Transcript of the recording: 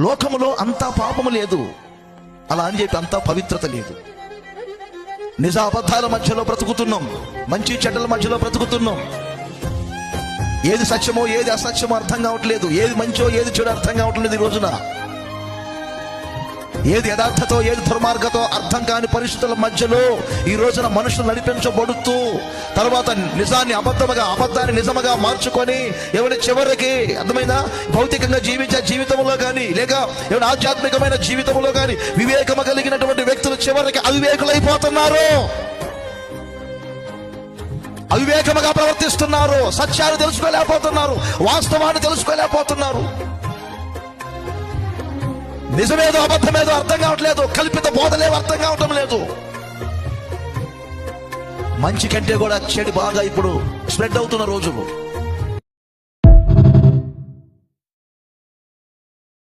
లోకములో అంతా పాపము లేదు. అలా అని చెప్పి అంతా పవిత్రత లేదు. నిజ అబద్ధాల మధ్యలో బ్రతుకుతున్నాం. మంచి చెడ్డల మధ్యలో బ్రతుకుతున్నాం. ఏది సత్యమో ఏది అసత్యమో అర్థం కావట్లేదు. ఏది మంచో ఏది చెడు అర్థం కావట్లేదు ఈ రోజున. ఏది యథార్థతో ఏది దుర్మార్గతో అర్థం కాని పరిస్థితుల మధ్యలో ఈ రోజున మనుషులు నడిపించబడుతూ తర్వాత నిజాన్ని అబద్ధముగా అబద్ధాన్ని నిజముగా మార్చుకొని ఎవరి చివరికి అర్థమైనా భౌతికంగా జీవించే జీవితంలో కానీ లేక ఎవరి ఆధ్యాత్మికమైన జీవితంలో కానీ వివేకము కలిగినటువంటి వ్యక్తులు చివరికి అవివేకులైపోతున్నారు. అవివేకముగా ప్రవర్తిస్తున్నారు. సత్యాన్ని తెలుసుకోలేకపోతున్నారు. వాస్తవాన్ని తెలుసుకోలేకపోతున్నారు. నిజమేదో అబద్ధమేదో అర్థం కావట్లేదు. కల్పిత బోధలేవో అర్థం కావటం లేదు. మంచి కంటే కూడా చెడు బాగా ఇప్పుడు స్ప్రెడ్ అవుతున్న రోజులు.